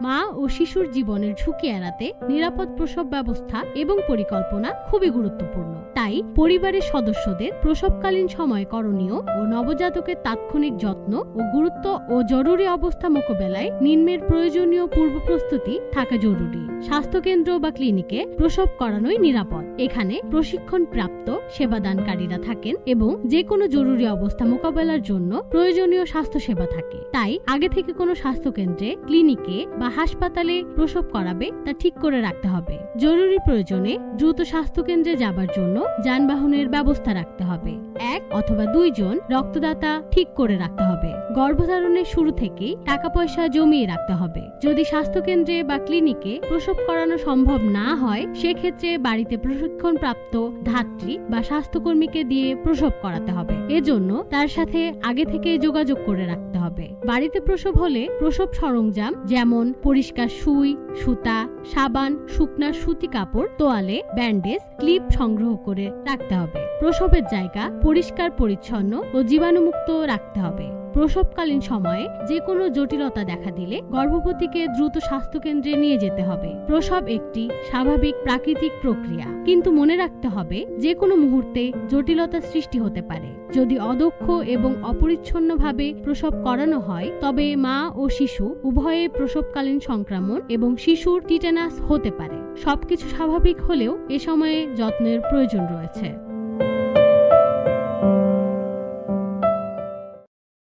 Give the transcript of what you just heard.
মা ও শিশুর জীবনের ঝুঁকি এড়াতে নিরাপদ প্রসব ব্যবস্থা এবং পরিকল্পনা খুবই গুরুত্বপূর্ণ। তাই পরিবারের সদস্যদের প্রসবকালীন সময় করণীয় ও নবজাতকের তাৎক্ষণিক যত্ন ও গুরুত্ব ও জরুরি অবস্থা মোকাবেলায় নিম্নের প্রয়োজনীয় পূর্ব প্রস্তুতি থাকা জরুরি। স্বাস্থ্যকেন্দ্র বা ক্লিনিকে প্রসব করানোই নিরাপদ। এখানে প্রশিক্ষণ প্রাপ্ত সেবাদানকারীরা থাকেন এবং যে কোনো জরুরি অবস্থা মোকাবেলার জন্য প্রয়োজনীয় স্বাস্থ্যসেবা থাকে। তাই আগে থেকে কোনো স্বাস্থ্যকেন্দ্রে, ক্লিনিকে বা হাসপাতালে প্রসব করাবে তা ঠিক করে রাখতে হবে। জরুরি প্রয়োজনে দ্রুত স্বাস্থ্যকেন্দ্রে যাবার জন্য যানবাহনের ব্যবস্থা রাখতে হবে। এক অথবা দুইজন রক্তদাতা ঠিক করে রাখতে হবে। গর্ভধারণের শুরু থেকেই টাকা পয়সা জমিয়ে রাখতে হবে। যদি স্বাস্থ্যকেন্দ্রে বা ক্লিনিকে প্রসব করানো সম্ভব না হয়, সেক্ষেত্রে বাড়িতে প্রশিক্ষণ প্রাপ্ত ধাত্রী বা স্বাস্থ্যকর্মীকে দিয়ে প্রসব করাতে হবে। এজন্য তার সাথে আগে থেকে যোগাযোগ করে রাখতে হবে। বাড়িতে প্রসব হলে প্রসব সরঞ্জাম যেমন পরিষ্কার সুই, সুতা সাবান, শুকনা সুতি কাপড়, তোয়ালে, ব্যান্ডেজ, ক্লিপ সংগ্রহ করে রাখতে হবে। প্রসবের জায়গা পরিষ্কার, পরিচ্ছন্ন ও জীবাণুমুক্ত রাখতে হবে। প্রসবকালীন সময়ে যে কোনো জটিলতা দেখা দিলে গর্ভবতীকে দ্রুত স্বাস্থ্যকেন্দ্রে নিয়ে যেতে হবে। প্রসব একটি স্বাভাবিক প্রাকৃতিক প্রক্রিয়া। কিন্তু মনে রাখতে হবে যে কোনো মুহূর্তে জটিলতা সৃষ্টি হতে পারে। যদি অদক্ষ এবং অপরিচ্ছন্নভাবে প্রসব করানো হয়, তবে মা ও শিশু উভয়ে প্রসবকালীন সংক্রমণ এবং শিশুর টিটেনাস হতে পারে। সবকিছু স্বাভাবিক হলেও এ সময়ে যত্নের প্রয়োজন রয়েছে।